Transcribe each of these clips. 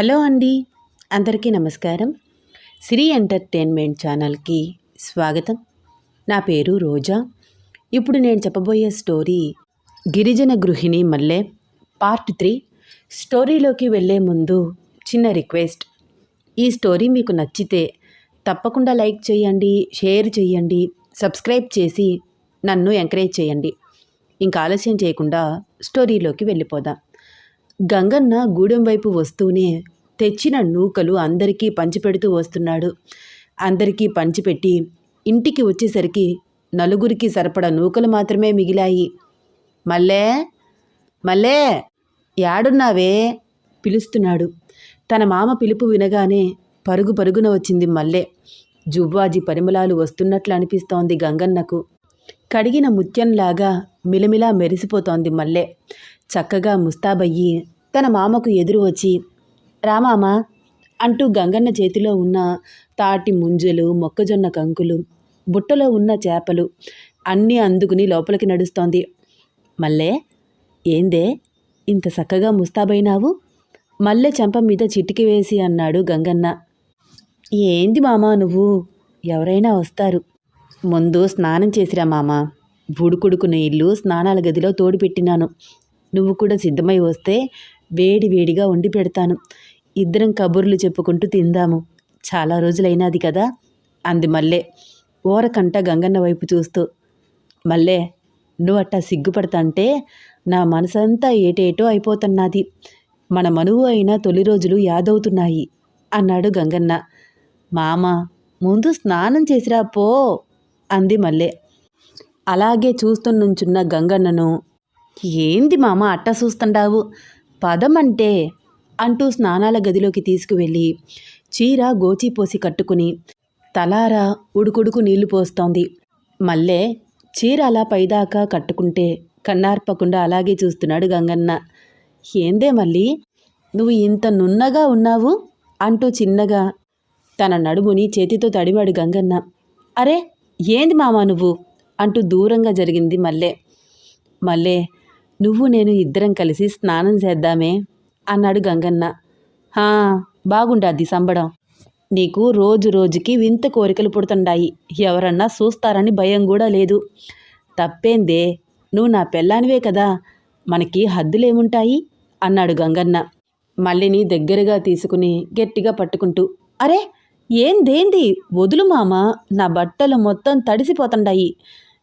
Hello అండి. అందరికీ నమస్కారం. సిరి ఎంటర్టైన్మెంట్ ఛానల్కి స్వాగతం. నా పేరు రోజా. ఇప్పుడు నేను చెప్పబోయే స్టోరీ గిరిజన గృహిణి మల్లె పార్ట్ త్రీ. స్టోరీలోకి వెళ్ళే ముందు చిన్న రిక్వెస్ట్. ఈ స్టోరీ మీకు నచ్చితే తప్పకుండా లైక్ చేయండి షేర్ చేయండి సబ్స్క్రైబ్ చేసి నన్ను ఎంకరేజ్ చేయండి. ఇంకా ఆలస్యం చేయకుండా స్టోరీలోకి వెళ్ళిపోదాం. గంగన్న గూడెం వైపు వస్తూనే తెచ్చిన నూకలు అందరికీ పంచిపెడుతూ వస్తున్నాడు. అందరికీ పంచిపెట్టి ఇంటికి వచ్చేసరికి నలుగురికి సరిపడ నూకలు మాత్రమే మిగిలాయి. మల్లే మల్లే యాడున్నావే? పిలుస్తున్నాడు. తన మామ పిలుపు వినగానే పరుగు పరుగున వచ్చింది మల్లె. జువ్వాజి పరిమళాలు వస్తున్నట్లు అనిపిస్తోంది గంగన్నకు. కడిగిన ముత్యంలాగా మిలమిలా మెరిసిపోతోంది మల్లె. చక్కగా ముస్తాబయ్యి తన మామకు ఎదురు వచ్చి రామామ అంటూ గంగన్న చేతిలో ఉన్న తాటి ముంజలు మొక్కజొన్న కంకులు బుట్టలో ఉన్న చేపలు అన్నీ అందుకుని లోపలికి నడుస్తోంది. మల్లే ఏందే? ఇంత చక్కగా ముస్తాబైనావు? మల్లె చెంప మీద చిటికి వేసి అన్నాడు గంగన్న. ఏంది మామా నువ్వు? ఎవరైనా వస్తారు. ముందు స్నానం చేసిరా మామ. బుడుకుడుకున్న ఇల్లు స్నానాల గదిలో తోడుపెట్టినాను. నువ్వు కూడా సిద్ధమై వస్తే వేడి వేడిగా వండి పెడతాను. ఇద్దరం కబుర్లు చెప్పుకుంటూ తిందాము. చాలా రోజులైనది కదా? అంది మల్లె. ఓరకంట గంగన్న వైపు చూస్తూ. మల్లె నువ్వు అట్టా సిగ్గుపడతంటే నా మనసంతా ఏటేటో అయిపోతున్నది. మన మనువు అయిన తొలి రోజులు యాదవుతున్నాయి అన్నాడు గంగన్న. మామ ముందు స్నానం చేసిరా పో అంది మల్లె. అలాగే చూస్తున్నుంచున్న గంగన్నను ఏంది మామ అట్ట చూస్తుండావు పదమంటే అంటూ స్నానాల గదిలోకి తీసుకువెళ్ళి చీర గోచిపోసి కట్టుకుని తలారా ఉడుకుడుకు నీళ్ళు పోస్తోంది. మల్లే చీర అలా పైదాకా కట్టుకుంటే కన్నార్పకుండా అలాగే చూస్తున్నాడు గంగన్న. ఏందే మళ్ళీ? నువ్వు ఇంత నున్నగా ఉన్నావు? అంటూ చిన్నగా తన నడుముని చేతితో తడివాడు గంగన్న. అరే ఏంది మామా నువ్వు? అంటూ దూరంగా జరిగింది మల్లె. మల్లె నువ్వు నేను ఇద్దరం కలిసి స్నానం చేద్దామే అన్నాడు గంగన్న. హా బాగుండాది సంబడం. నీకు రోజు రోజుకి వింత కోరికలు పుడుతుండాయి. ఎవరన్నా చూస్తారని భయం కూడా లేదు. తప్పేందే? నువ్వు నా పెళ్ళానివే కదా? మనకి హద్దులేముంటాయి? అన్నాడు గంగన్న. మల్లిని దగ్గరగా తీసుకుని గట్టిగా పట్టుకుంటూ అరే ఏందేంది? వదులు మామ? నా బట్టలు మొత్తం తడిసిపోతుండాయి.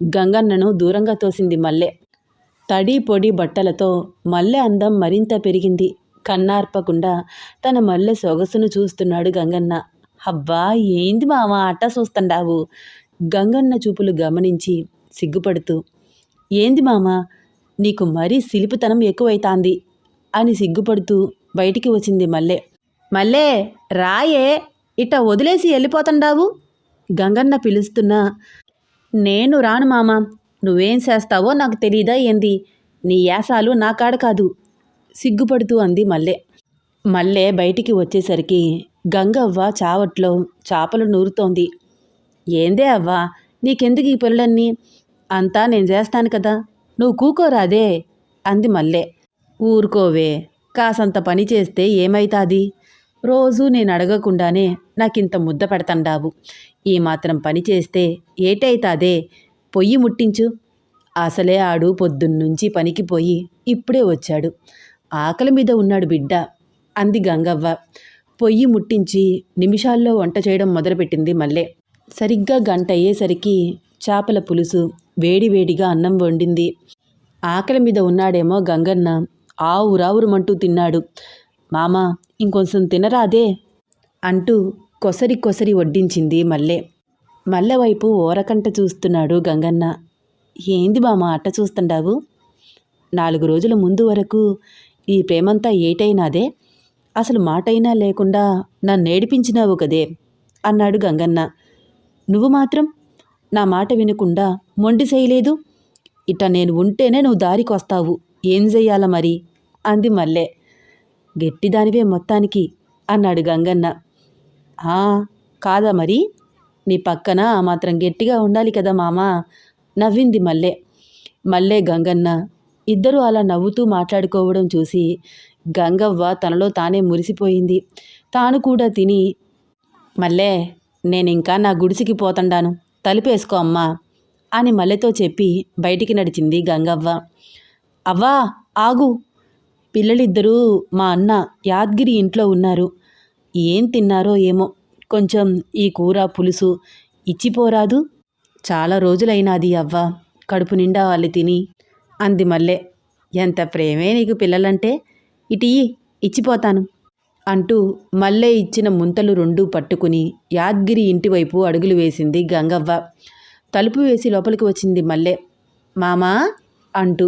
గంగన్నను దూరంగా తోసింది మల్లె. తడి పొడి బట్టలతో మల్లె అందం మరింత పెరిగింది. కన్నార్పకుండా తన మల్లె సొగసును చూస్తున్నాడు గంగన్న. అబ్బా ఏంది మామ అట్ట చూస్తుండావు గంగన్న చూపులు గమనించి సిగ్గుపడుతూ ఏంది మామ నీకు మరీ సిలిపితనం ఎక్కువైతాంది అని సిగ్గుపడుతూ బయటికి వచ్చింది మల్లె. మల్లె రాయే ఇట వదిలేసి వెళ్ళిపోతుండావు? గంగన్న పిలుస్తున్నా నేను రాను మామ నువ్వేం చేస్తావో నాకు తెలీదా ఏంది? నీ యాసాలు నా కాడ కాదు. సిగ్గుపడుతూ అంది మల్లె. మల్లె బయటికి వచ్చేసరికి గంగవ్వ చావట్లో చాపలు నూరుతోంది. ఏందే అవ్వా నీకెందుకు ఈ పనులన్నీ? అంతా నేను చేస్తాను కదా నువ్వు కూకోరాదే అంది మల్లె. ఊరుకోవే కాసంత పని చేస్తే ఏమైతాది? రోజూ నేను అడగకుండానే నాకింత ముద్ద పెడతండావు. ఈ మాత్రం పని చేస్తే ఏటైతాదే? పొయ్యి ముట్టించు. అసలే ఆడు పొద్దున్నుంచి పనికి పోయి ఇప్పుడే వచ్చాడు. ఆకలి మీద ఉన్నాడు బిడ్డ. అంది గంగవ్వ. పొయ్యి ముట్టించి నిమిషాల్లో వంట చేయడం మొదలుపెట్టింది మల్లె. సరిగ్గా గంట అయ్యేసరికి చేపల పులుసు వేడివేడిగా అన్నం వండింది. ఆకలి మీద ఉన్నాడేమో గంగన్న ఆవురావురమంటూ తిన్నాడు. మామ ఇంకొంచెం తినరాదే అంటూ కొసరి కొసరి వడ్డించింది మల్లె. మల్లెవైపు ఓరకంట చూస్తున్నాడు గంగన్న. ఏంది బామ్మ అట్ట చూస్తుండావు? నాలుగు రోజుల ముందు వరకు ఈ ప్రేమంతా ఏటైనాదే? అసలు మాటైనా లేకుండా నన్ను ఏడిపించినావు కదే అన్నాడు గంగన్న. నువ్వు మాత్రం నా మాట వినకుండా మొండి చేయలేదు? ఇట నేను ఉంటేనే నువ్వు దారికి వస్తావు ఏం చెయ్యాల మరి? అంది మల్లె. గట్టిదానివే మొత్తానికి అన్నాడు గంగన్న. కాదా మరి? నీ పక్కన ఆ మాత్రం గట్టిగా ఉండాలి కదా మామా? నవ్వింది మల్లె. మల్లె గంగన్న ఇద్దరూ అలా నవ్వుతూ మాట్లాడుకోవడం చూసి గంగవ్వ తనలో తానే మురిసిపోయింది. తాను కూడా తిని మళ్ళే నేనింకా నా గుడిసికి పోతండాను. తలుపేసుకో అమ్మా అని మల్లెతో చెప్పి బయటికి నడిచింది గంగవ్వ. అవ్వా ఆగు. పిల్లలిద్దరూ మా అన్న యాద్గిరి ఇంట్లో ఉన్నారు. ఏం తిన్నారో ఏమో. కొంచెం ఈ కూర పులుసు ఇచ్చిపోరాదు. చాలా రోజులైనాది అవ్వ కడుపు నిండా వాళ్ళు తిని అంది మల్లె. ఎంత ప్రేమే నీకు పిల్లలంటే ఇటీ ఇచ్చిపోతాను అంటూ మల్లె ఇచ్చిన ముంతలు రెండూ పట్టుకుని యాద్గిరి ఇంటివైపు అడుగులు వేసింది గంగవ్వ. తలుపు వేసి లోపలికి వచ్చింది మల్లె. మామా అంటూ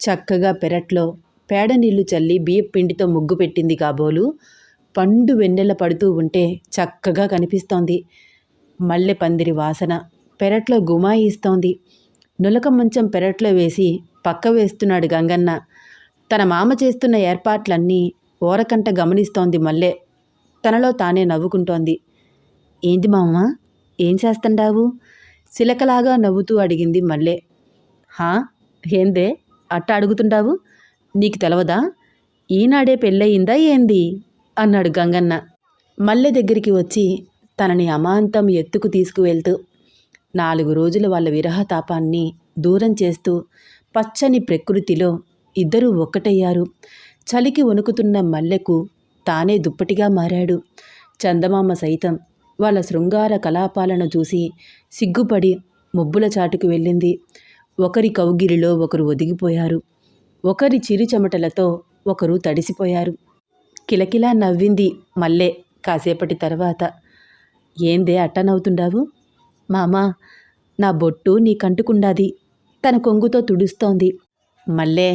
చక్కగా పెరట్లో పేడ నీళ్ళు చల్లి బియ్యపు పిండితో ముగ్గు పెట్టింది కాబోలు. పండు వెన్నెల పడుతూ ఉంటే చక్కగా కనిపిస్తోంది. మల్లె పందిరి వాసన పెరట్లో గుమాయిస్తోంది నులక మంచం పెరట్లో వేసి పక్క వేస్తున్నాడు గంగన్న. తన మామ చేస్తున్న ఏర్పాట్లన్నీ ఓరకంట గమనిస్తోంది మల్లె. తనలో తానే నవ్వుకుంటోంది. ఏంది మామ? ఏం చేస్తుండావు? సిలకలాగా నవ్వుతూ అడిగింది మల్లె. హా? ఏందే? అట్ట అడుగుతుండావు? నీకు తెలవదా? ఈనాడే పెళ్ళయిందా ఏంది? అన్నాడు గంగన్న. మల్లె దగ్గరికి వచ్చి తనని అమాంతం ఎత్తుకు తీసుకువెళ్తూ నాలుగు రోజుల వాళ్ళ విరహతాపాన్ని దూరం చేస్తూ పచ్చని ప్రకృతిలో ఇద్దరూ ఒక్కటయ్యారు. చలికి వణుకుతున్న మల్లెకు తానే దుప్పటిగా మారాడు. చందమామ సైతం వాళ్ళ శృంగార కలాపాలను చూసి సిగ్గుపడి ముబ్బుల చాటుకు వెళ్ళింది. ఒకరి కౌగిలిలో ఒకరు ఒదిగిపోయారు. ఒకరి చిరు చెమటలతో ఒకరు తడిసిపోయారు. కిలకిలా నవ్వింది మల్లె కాసేపటి తర్వాత. ఏందే అట్ట నవ్వుతుండావు మామా నా బొట్టు నీకంటుకుండాది తన కొంగుతో తుడుస్తోంది. మల్లే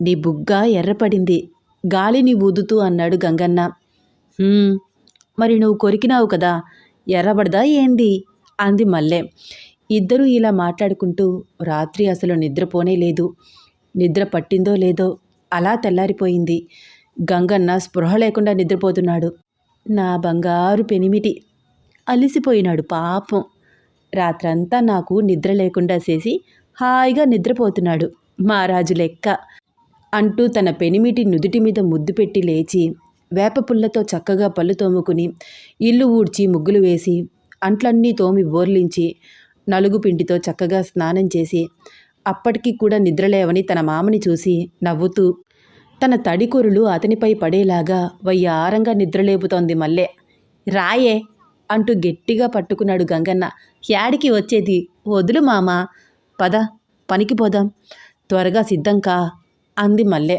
నీ బుగ్గ ఎర్రపడింది. గాలిని ఊదుతూ అన్నాడు గంగన్న. మరి నువ్వు కొరికినావు కదా ఎర్రబడదా ఏంది? అంది మల్లె. ఇద్దరూ ఇలా మాట్లాడుకుంటూ రాత్రి అసలు నిద్రపోనే లేదు. నిద్ర పట్టిందో లేదో అలా తెల్లారిపోయింది. గంగన్న స్పృహ లేకుండా నిద్రపోతున్నాడు. నా బంగారు పెనిమిటి. అలిసిపోయినాడు పాపం. రాత్రంతా నాకు నిద్ర లేకుండా చేసి హాయిగా నిద్రపోతున్నాడు మహారాజు లెక్క. అంటూ తన పెనిమిటి నుదుటి మీద ముద్దు పెట్టి లేచి వేప పుల్లతో చక్కగా పళ్ళు తోముకుని ఇల్లు ఊడ్చి ముగ్గులు వేసి అంట్లన్నీ తోమి బోర్లించి నలుగు పిండితో చక్కగా స్నానం చేసి అప్పటికి కూడా నిద్రలేవని తన మామని చూసి నవ్వుతూ తన తడికొరులు అతనిపై పడేలాగా వయ్యారంగా నిద్రలేపుతోంది మల్లె. రాయే అంటూ గట్టిగా పట్టుకున్నాడు గంగన్న. యాడికి వచ్చేది? వదులు మామ. పద పనికి పోదాం. త్వరగా సిద్ధం కా అంది మల్లె.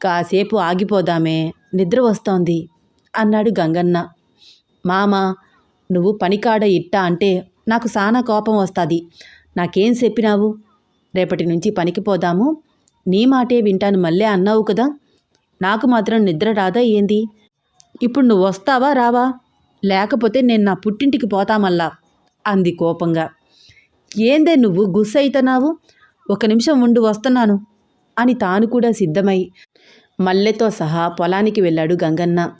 కాసేపు ఆగిపోదామే. నిద్ర వస్తోంది అన్నాడు గంగన్న. మామ నువ్వు పనికాడ ఇట్టా అంటే నాకు సానా కోపం వస్తుంది. నాకేం చెప్పినావు? రేపటి నుంచి పనికి పోదాము. నీ మాటే వింటాను మళ్ళీ అన్నావు కదా? నాకు మాత్రం నిద్ర రాదా ఏంది? ఇప్పుడు నువ్వు వస్తావా రావా? లేకపోతే నేను నా పుట్టింటికి పోతామల్లా? అంది కోపంగా. ఏందే నువ్వు గుస్సైతనావు ఒక నిమిషం ఉండు వస్తున్నాను అని తాను కూడా సిద్ధమై మల్లెతో సహా పొలానికి వెళ్ళాడు గంగన్న.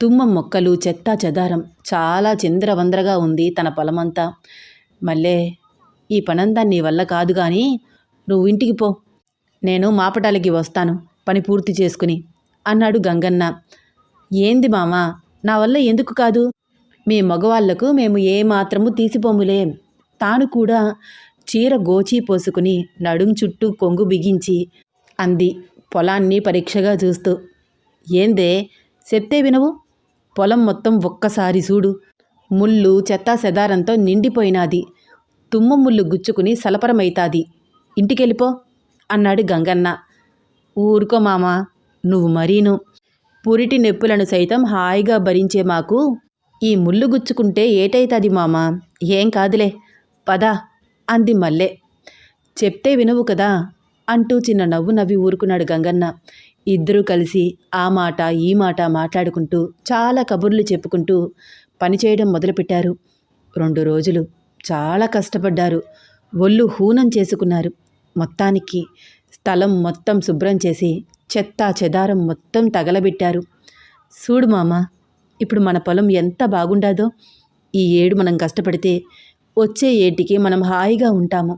తుమ్మ మొక్కలు చెత్త చెదారం చాలా చిందరవందరగా ఉంది తన పొలమంతా. మల్లే ఈ పనంతా నీ వల్ల కాదు కానీ నువ్వు ఇంటికి పో. నేను మాపటాలకి వస్తాను పని పూర్తి చేసుకుని అన్నాడు గంగన్న. ఏంది మామా నా వల్ల ఎందుకు కాదు? మీ మగవాళ్ళకు మేము ఏ మాత్రము తీసిపోములే. తాను కూడా చీర గోచి పోసుకుని నడుం చుట్టూ కొంగు బిగించి అంది పొలాన్ని పరీక్షగా చూస్తూ. ఏందే చెప్తే వినవు? పొలం మొత్తం ఒక్కసారి చూడు. ముళ్ళు చెత్తా చెదారంతో నిండిపోయినాది. తుమ్మ ముళ్ళు గుచ్చుకుని సలపరమైతాది ఇంటికెళ్ళిపో. అన్నాడు గంగన్న. ఊరుకో మామ నువ్వు మరీను. పురిటి నొప్పులను సైతం హాయిగా భరించే మాకు ఈ ముళ్ళు గుచ్చుకుంటే ఏటైతుంది మామ? ఏం కాదులే పద అంది మల్లె. చెప్తే వినవు కదా అంటూ చిన్న నవ్వు నవ్వి ఊరుకున్నాడు గంగన్న. ఇద్దరూ కలిసి ఆ మాట ఈ మాట మాట్లాడుకుంటూ చాలా కబుర్లు చెప్పుకుంటూ పనిచేయడం మొదలుపెట్టారు. రెండు రోజులు చాలా కష్టపడ్డారు. ఒళ్ళు హూనం చేసుకున్నారు. మొత్తానికి స్థలం మొత్తం శుభ్రం చేసి చెత్త చెదారం మొత్తం తగలబెట్టారు. చూడు మామ ఇప్పుడు మన పొలం ఎంత బాగుండాదో. ఈ ఏడు మనం కష్టపడితే వచ్చే ఏటికి మనం హాయిగా ఉంటాము.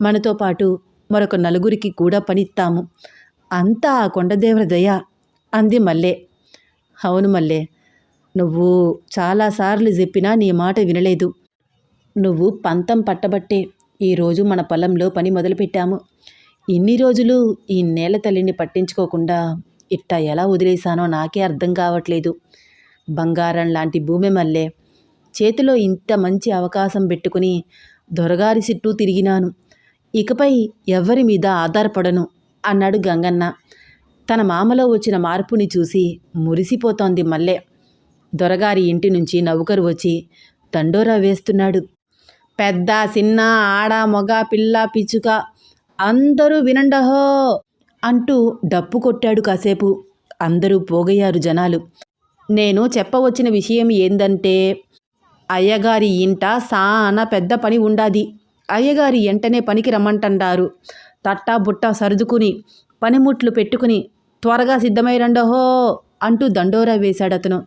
మనతో పాటు మరొక నలుగురికి కూడా పనిస్తాము. అంతా ఆ కొండదేవర దయ అంది మల్లె. అవును మల్లె నువ్వు చాలాసార్లు చెప్పినా నీ మాట వినలేదు. నువ్వు పంతం పట్టబట్టే ఈరోజు మన పొలంలో పని మొదలుపెట్టాము. ఇన్ని రోజులు ఈ నేల తల్లిని పట్టించుకోకుండా ఇట్టా ఎలా వదిలేశానో నాకే అర్థం కావట్లేదు. బంగారం లాంటి భూమి మల్లె చేతిలో ఇంత మంచి అవకాశం పెట్టుకుని దొరగారి చుట్టూ తిరిగినాను. ఇకపై ఎవరి మీద ఆధారపడను అన్నాడు గంగన్న. తన మామలో వచ్చిన మార్పుని చూసి మురిసిపోతోంది మల్లె. దొరగారి ఇంటి నుంచి నౌకరు వచ్చి తండోరా వేస్తున్నాడు. పెద్ద చిన్న ఆడ మొగ పిల్ల పిచ్చుక అందరూ వినండహో అంటూ డప్పు కొట్టాడు కాసేపు. అందరూ పోగయ్యారు జనాలు. నేను చెప్పవచ్చిన విషయం ఏందంటే అయ్యగారి ఇంట సానా పెద్ద పని ఉండాది. అయ్యగారి ఎంటనే పనికి రమ్మంటారు తట్టా బుట్ట సర్దుకుని పనిముట్లు పెట్టుకుని త్వరగా సిద్ధమై రండహో అంటూ దండోరా వేశాడతను.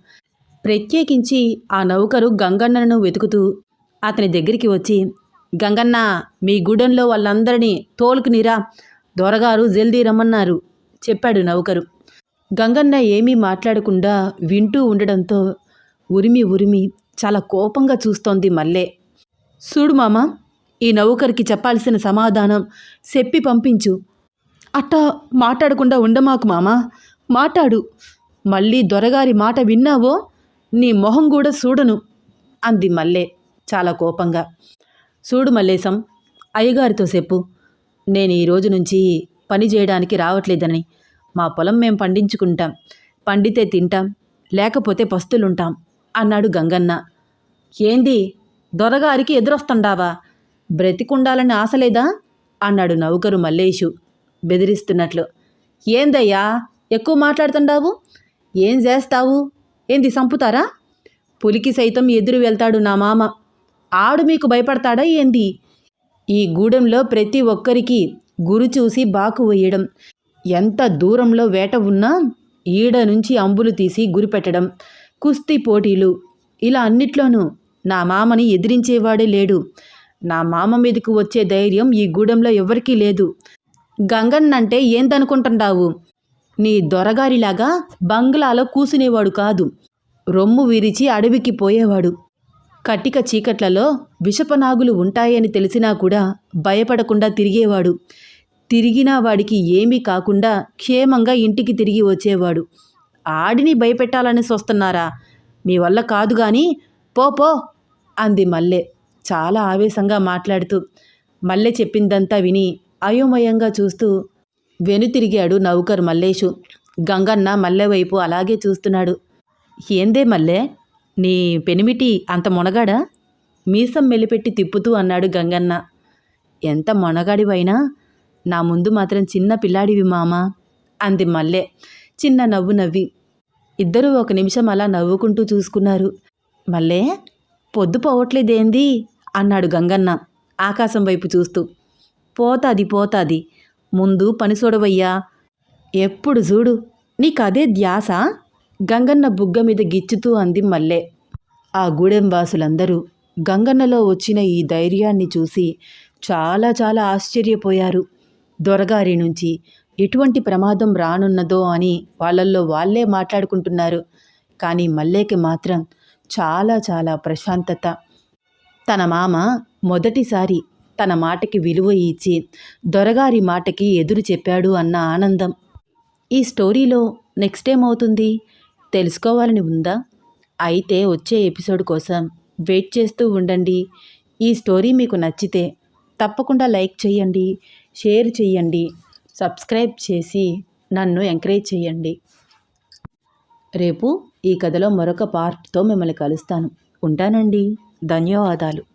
ప్రత్యేకించి ఆ నౌకరు గంగన్నను వెతుకుతూ అతని దగ్గరికి వచ్చి గంగన్న మీ గుడెంలో వాళ్ళందరినీ తోలుకునిరా. దొరగారు జల్దీ రమ్మన్నారు చెప్పాడు నౌకరు. గంగన్న ఏమీ మాట్లాడకుండా వింటూ ఉండడంతో ఉరిమి ఉరిమి చాలా కోపంగా చూస్తోంది మల్లె. చూడు మామ ఈ నౌకరికి చెప్పాల్సిన సమాధానం చెప్పి పంపించు. అట్టా మాట్లాడకుండా ఉండమాకు మామా. మాట్లాడు. మళ్ళీ దొరగారి మాట విన్నావో నీ మొహం కూడా చూడను అంది మల్లే. చాలా కోపంగా. చూడు మల్లేశం అయ్యగారితో చెప్పు. నేను ఈ రోజు నుంచి పని చేయడానికి రావట్లేదని. మా పొలం మేం పండించుకుంటాం. పండితే తింటాం. లేకపోతే పస్తులుంటాం అన్నాడు గంగన్న. ఏంది? దొరగారికి ఎదురొస్తుండావా? బ్రతికుండాలని ఆశ లేదా? అన్నాడు నౌకరు మల్లేషు బెదిరిస్తున్నట్లు. ఏందయ్యా? ఎక్కువ మాట్లాడుతుండావు? ఏం చేస్తావు? ఏంది సంపుతారా? పులికి సైతం ఎదురు వెళ్తాడు నా మామ. ఆడు మీకు భయపడతాడా ఏంది? ఈ గూడెంలో ప్రతి ఒక్కరికి గురి చూసి బాకు వేయడం. ఎంత దూరంలో వేట ఉన్నా ఈడ నుంచి అంబులు తీసి గురిపెట్టడం కుస్తీ పోటీలు. ఇలా అన్నిట్లోనూ నా మామని ఎదిరించేవాడే లేడు. నా మామ మీదకు వచ్చే ధైర్యం ఈ గూడెంలో ఎవరికీ లేదు. గంగన్నంటే ఏందనుకుంటున్నావు నీ దొరగారిలాగా బంగ్లాలో కూసునేవాడు కాదు. రొమ్ము విరిచి అడవికి పోయేవాడు. కటిక చీకట్లలో విషపనాగులు ఉంటాయని తెలిసినా కూడా భయపడకుండా తిరిగేవాడు. తిరిగినా వాడికి ఏమీ కాకుండా క్షేమంగా ఇంటికి తిరిగి వచ్చేవాడు. ఆడిని భయపెట్టాలని చూస్తున్నారా మీ వల్ల కాదు గాని పో పో అంది మల్లె. చాలా ఆవేశంగా మాట్లాడుతూ మల్లె చెప్పిందంతా విని అయోమయంగా చూస్తూ వెనుతిరిగాడు నౌకర్ మల్లేషు గంగన్న మల్లె వైపు అలాగే చూస్తున్నాడు. ఏందే మల్లె? నీ పెనిమిటి అంత మొనగాడా? మీసం మెలిపెట్టి తిప్పుతూ అన్నాడు గంగన్న. ఎంత మొనగాడివైనా? నా ముందు మాత్రం చిన్న పిల్లాడివి మామా? అంది మల్లె చిన్న నవ్వు నవ్వి. ఇద్దరూ ఒక నిమిషం అలా నవ్వుకుంటూ చూసుకున్నారు. మల్లె పొద్దు పోవట్లేదేంది? అన్నాడు గంగన్న ఆకాశం వైపు చూస్తూ. పోతాది పోతాది. ముందు పని చూడవయ్యా ఎప్పుడు చూడు నీకదే ధ్యాస? గంగన్న బుగ్గ మీద గిచ్చుతూ అంది మల్లె. ఆ గూడెం వాసులందరూ గంగన్నలో వచ్చిన ఈ ధైర్యాన్ని చూసి చాలా చాలా ఆశ్చర్యపోయారు. దొరగారి నుంచి ఎటువంటి ప్రమాదం రానున్నదో అని వాళ్ళల్లో వాళ్ళే మాట్లాడుకుంటున్నారు. కానీ మల్లేకి మాత్రం చాలా చాలా ప్రశాంతత. తన మామ మొదటిసారి తన మాటకి విలువ ఇచ్చి దొరగారి మాటకి ఎదురు చెప్పాడు అన్న ఆనందం. ఈ స్టోరీలో నెక్స్ట్ ఏమవుతుంది? తెలుసుకోవాలని ఉందా? అయితే వచ్చే ఎపిసోడ్ కోసం వెయిట్ చేస్తూ ఉండండి. ఈ స్టోరీ మీకు నచ్చితే తప్పకుండా లైక్ చేయండి షేర్ చేయండి సబ్స్క్రైబ్ చేసి నన్ను ఎంకరేజ్ చేయండి. రేపు ఈ కథలో మరొక పార్ట్తో మిమ్మల్ని కలుస్తాను. ఉంటానండి. ధన్యవాదాలు.